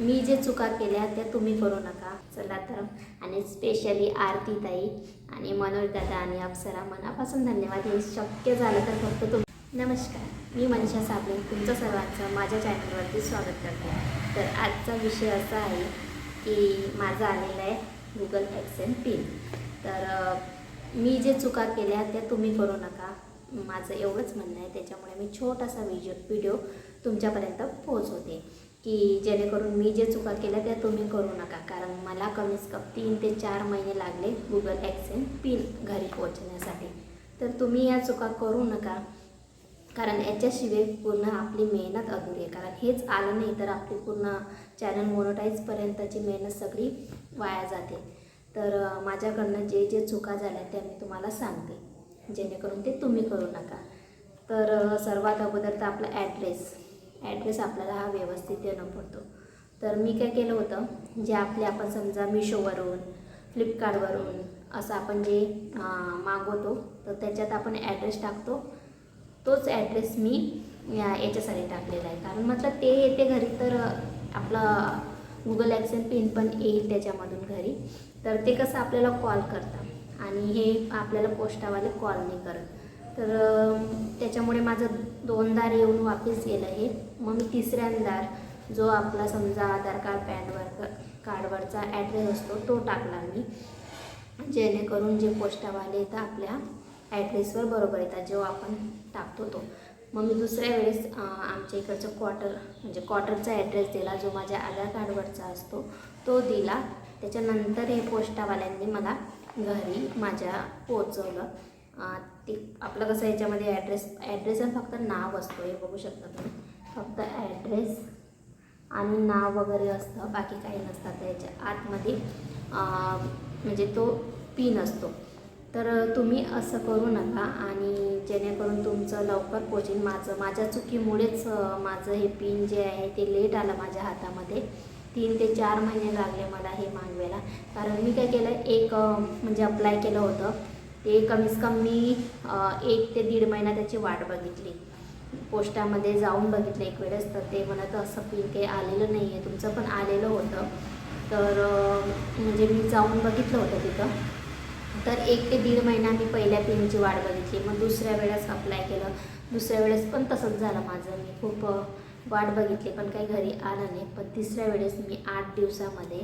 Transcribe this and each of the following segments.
मी जे चुका केल्या त्या तुम्ही करू नका. चला तर. आणि स्पेशली आरती ताई आणि मनोज दादा आणि अप्सरा मनापासून धन्यवाद. हे शक्य झालं तर फक्त तुम नमस्कार. मी मनीषा साबळे तुमचं सर्वांचं माझ्या चॅनलवरती स्वागत करते. तर आजचा विषय असा आहे की माझा आलेला आहे गुगल ॲक्सेंट पिन तर मी जे चुका केल्या त्या तुम्ही करू नका. माझं एवढंच म्हणणं आहे. त्याच्यामुळे मी छोटासा व्हिडिओ व्हिडिओ तुमच्यापर्यंत पोहोचवते. की जेणेकरून मी जे चुका केल्या त्या तुम्ही करू नका. कारण मला कमीत कमी तीन ते चार महिने लागले गुगल ॲक्सेन पिन घरी पोहोचण्यासाठी. तर तुम्ही या चुका करू नका. कारण याच्याशिवाय पूर्ण आपली मेहनत अधुरी आहे. कारण हेच आलं नाही तर आपली पूर्ण चॅनल मोनोटाईजपर्यंतची मेहनत सगळी वाया जाते. तर माझ्याकडनं जे जे चुका झाल्या त्या मी तुम्हाला सांगते. जेणेकरून ते तुम्ही करू नका. तर सर्वात अगोदर तर आपला ॲड्रेस ॲड्रेस आपल्याला हा व्यवस्थित देणं पडतो. तर मी काय केलं होतं जे आपले आपण समजा मिशोवरून फ्लिपकार्टवरून असं आपण जे मागवतो तर त्याच्यात आपण ॲड्रेस टाकतो. तोच ॲड्रेस मी याच्यासाठी टाकलेला आहे. कारण म्हटलं ते येते घरी तर आपलं गुगल ॲक्सेल पिन पण येईल त्याच्यामधून घरी. तर ते कसं आपल्याला कॉल करतात. आणि हे आपल्याला पोस्टावाले कॉल नाही करत. तर त्याच्यामुळे माझं दोनदार येऊन वापस गेलं हे. मग मी तिसऱ्यांदा जो आपला समजा आधार कार्ड पॅनवर कार्डवरचा ॲड्रेस असतो तो टाकला मी. जेणेकरून जे पोस्टावाले येतात आपल्या ॲड्रेसवर बरोबर येतात जो आपण टाकतो तो. मग मी दुसऱ्या वेळेस आमच्या इकडचं क्वार्टर म्हणजे क्वार्टरचा ॲड्रेस दिला जो माझ्या आधार कार्डवरचा असतो तो दिला. त्याच्यानंतर हे पोस्टावाल्यांनी मला घरी माझ्या पोचवलं ते आपलं कसं याच्यामध्ये ॲड्रेस ॲड्रेस आणि फक्त नाव असतो हे बघू शकता तुम्ही. फक्त ॲड्रेस आणि नाव वगैरे असतं बाकी काही नसतं त्याच्या आतमध्ये. म्हणजे तो पिन असतो. तर तुम्ही असं करू नका आणि जेणेकरून तुमचं लवकर पोचेल. माझं माझ्या चुकीमुळेच माझं हे पिन जे आहे ते लेट आलं माझ्या हातामध्ये. तीन ते चार महिने लागले मला हे मागवायला. कारण मी काय केलं एक म्हणजे अप्लाय केलं होतं. ते कमीत कमी एक ते दीड महिना त्याची वाट बघितली. पोस्टामध्ये जाऊन बघितलं एक वेळेस तर ते म्हणत असं पिन काही आलेलं नाही आहे तुमचं पण आलेलं होतं. तर म्हणजे मी जाऊन बघितलं होतं तिथं. तर एक ते दीड महिना मी पहिल्या पिनची वाट बघितली. मग दुसऱ्या वेळेस अप्लाय केलं. दुसऱ्या वेळेस पण तसंच झालं माझं. मी खूप वाट बघितली पण काही घरी आलं नाही. पण तिसऱ्या वेळेस मी आठ दिवसामध्ये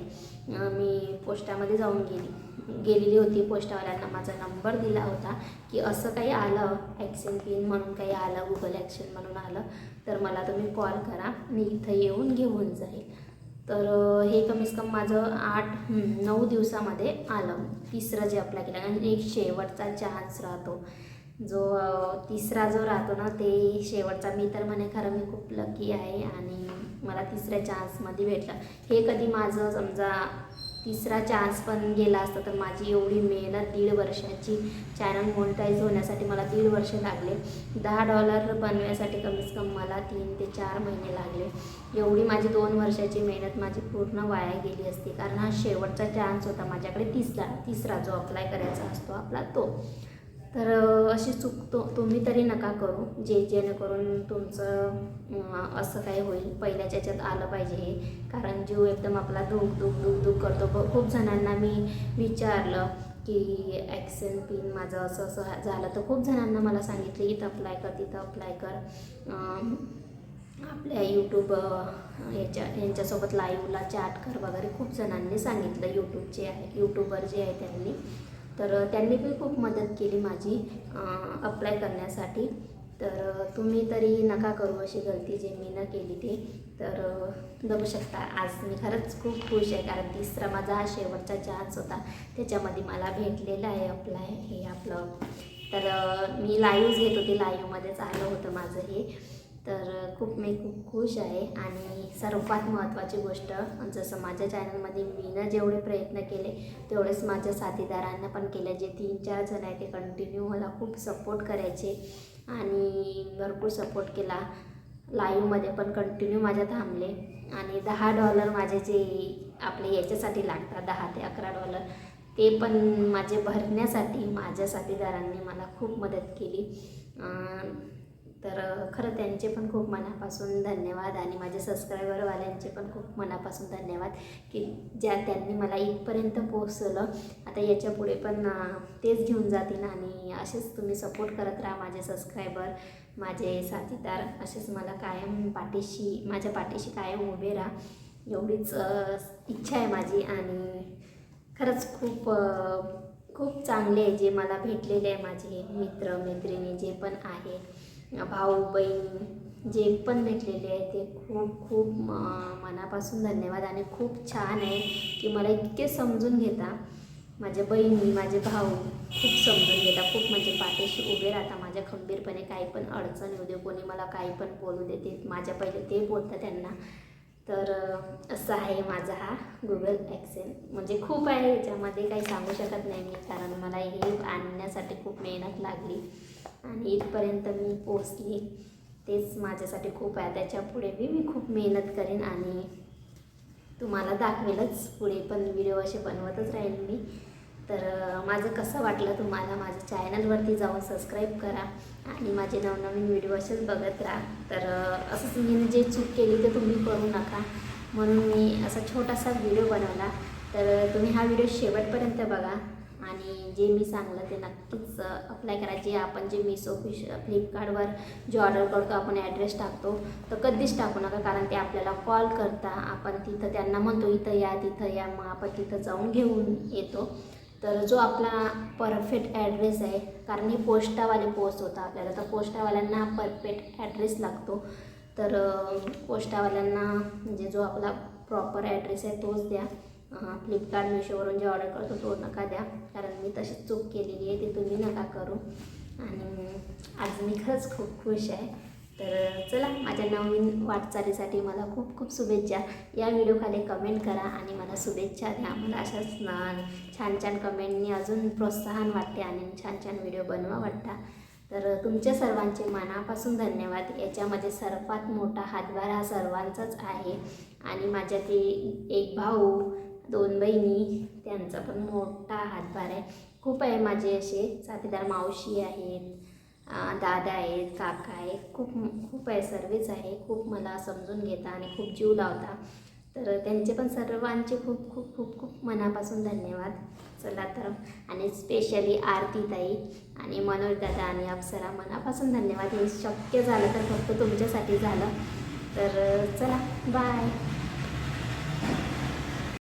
मी पोस्टामध्ये जाऊन गेली. गेलेली होती पोस्टावाल्यांना. माझा नंबर दिला होता की असं काही आलं ॲक्शन पिन म्हणून काही आलं गुगल ॲक्शन म्हणून आलं तर मला तुम्ही कॉल करा. मी इथं येऊन घेऊन जाईल. तर हे कमीत कमी माझं आठ नऊ दिवसामध्ये आलं. तिसरं जे अप्लाय केलं. आणि एक शेवटचा चान्स राहतो. जो तिसरा जो राहतो ना ते शेवटचा. मी तर म्हणे खरं मी खूप लकी आहे आणि मला तिसऱ्या चान्समध्ये भेटलं. हे कधी माझं समजा तिसरा चान्स पण गेला असता तर माझी एवढी मेहनत दीड वर्षाची चॅनल मोनिटाईज होण्यासाठी मला दीड वर्ष लागले. दहा डॉलर बनवण्यासाठी कमीत कमी मला तीन ते चार महिने लागले. एवढी माझी दोन वर्षाची मेहनत माझी पूर्ण वाया गेली असती. कारण हा शेवटचा चान्स होता माझ्याकडे तिसरा तिसरा जो अप्लाय करायचा असतो आपला तो. तर अशी चूक तो तुम्ही तरी नका करू. जे जेणेकरून तुमचं असं काय होईल पहिल्याच्या याच्यात आलं पाहिजे हे. कारण जीव एकदम आपला दुख दुख दुख दुख करतो. ब- खूप जणांना मी विचारलं की ॲक्सेंट पिन माझं असं असं झालं तर खूप जणांना मला सांगितलं इथं अप्लाय कर तिथं अप्लाय कर. आपल्या यूट्यूब याच्या यांच्यासोबत लाईव्हला चॅट कर वगैरे खूप जणांनी सांगितलं. यूट्यूबचे आहे यूट्यूबर जे आहे त्यांनी. तर त्यांनी पण खूप मदत केली माझी अप्लाय करण्यासाठी. तर तुम्ही तरी नका करू अशी गलती जे मी न केली ती. तर बघू शकता आज मी खरंच खूप खुश आहे कारण तिसरा माझा हा शेवटचा चान्स होता. त्याच्यामध्ये मला भेटलेला आहे अप्लाय हे आपलं. तर मी लाईव्ह घेत होते लाईव्हमध्येच आलं होतं माझं हे. तर खूप मी खूप खुश आहे. आणि सर्वात महत्त्वाची गोष्ट जसं माझ्या चॅनलमध्ये मीनं जेवढे प्रयत्न केले तेवढेच माझ्या साथीदारांना पण केले जे तीन चार जण आहे ते कंटिन्यू मला खूप सपोर्ट करायचे. आणि भरपूर सपोर्ट केला. लाईव्हमध्ये पण कंटिन्यू माझ्या थांबले. आणि दहा डॉलर माझे जे आपले याच्यासाठी लागतात दहा ते अकरा डॉलर ते पण माझे भरण्यासाठी माझ्या साथीदारांनी मला खूप मदत केली. तर खरं त्यांचे पण खूप मनापासून धन्यवाद आणि माझे सबस्क्रायबरवाल्यांचे पण खूप मनापासून धन्यवाद की ज्या त्यांनी मला इथपर्यंत पोहोचवलं. आता याच्यापुढे पण तेच घेऊन जातील आणि असेच तुम्ही सपोर्ट करत राहा माझे सबस्क्रायबर माझे साथीदार. असेच मला कायम पाठीशी माझ्या पाठीशी कायम उभे राहा. एवढीच इच्छा आहे माझी आणि खरंच खूप खूप चांगले आहे जे मला भेटलेले आहे माझे मित्र मैत्रिणी जे पण आहे. भाऊ बहीण जे पण भेटलेले आहे ते खूप खूप म- मनापासून धन्यवाद आणि खूप छान आहे की मला इतके समजून घेता. माझ्या बहिणी माझे भाऊ खूप समजून घेता खूप म्हणजे पाठीशी उभे राहता. माझ्या खंबीरपणे काही पण अडचण येऊ दे कोणी मला काही पण बोलू दे ते माझ्या पहिले ते बोलतं त्यांना. तर असा असं आहे माझा हा गुगल ॲक्सेल म्हणजे खूप आहे याच्यामध्ये काही सांगू शकत नाही मी कारण मला हे आणण्यासाठी खूप मेहनत लागली. आणि इथपर्यंत मी पोचली तेच माझ्यासाठी खूप आहे. त्याच्यापुढे बी मी खूप मेहनत करेन आणि तुम्हाला दाखवेलच. पुढे पण व्हिडिओ असे बनवतच राहील मी. तर माझं कसं वाटलं तुम्हाला माझ्या चॅनलवरती जाऊन सबस्क्राईब करा आणि माझे नवनवीन व्हिडिओ असेच बघत राहा. तर असंच मी जे चूक केली ते तुम्ही करू नका. म्हणून मी असा छोटासा व्हिडिओ बनवला. तर तुम्ही हा व्हिडिओ शेवटपर्यंत बघा आणि जे मी सांगलं ते नक्कीच अप्लाय करा. जे आपण जे मिसो फिश फ्लिपकार्टवर जे ऑर्डर करतो आपण ॲड्रेस टाकतो तर कधीच टाकू नका. कारण ते आपल्याला कॉल करता. आपण तिथं त्यांना म्हणतो इथं या तिथं या. मग आपण तिथं जाऊन घेऊन येतो. तर जो आपला परफेक्ट ॲड्रेस आहे कारण हे पोस्टावाले पोस्ट होता आपल्याला तर पोस्टावाल्यांना परफेक्ट ॲड्रेस लागतो. तर पोस्टावाल्यांना म्हणजे जो आपला प्रॉपर ॲड्रेस आहे तोच द्या. फ्लिपकार्ट मिशोवरून जे ऑर्डर करतो तो नका द्या कारण मी तशी चूक केलेली आहे ती तुम्ही नका करू. आणि आज मी खरंच खूप खुश आहे. तर चला माझ्या नवीन वाटचालीसाठी मला खूप खूप शुभेच्छा. या व्हिडिओखाली कमेंट करा आणि मला शुभेच्छा द्या. मला अशाच छान छान कमेंटनी अजून प्रोत्साहन वाटते आणि छान छान व्हिडिओ बनवा वाटता. तर तुमच्या सर्वांचे मनापासून धन्यवाद. याच्यामध्ये सर्वात मोठा हातभार हा सर्वांचाच आहे. आणि माझ्या ते एक भाऊ दोन बहिणी त्यांचा पण मोठा हातभार आहे. खूप आहे माझे असे. साथीदार मावशी आहेत. दादा आहेत काका आहेत खूप खूप आहे सर्वच आहे. खूप मला समजून घेता आणि खूप जीव लावता. तर त्यांचे पण सर्वांचे खूप खूप खूप खूप मनापासून धन्यवाद. चला तर आणि स्पेशली आरती ताई आणि मनोज दादा आणि अप्सरा मनापासून धन्यवाद. हे शक्य झालं तर फक्त तुमच्यासाठी झालं. तर चला बाय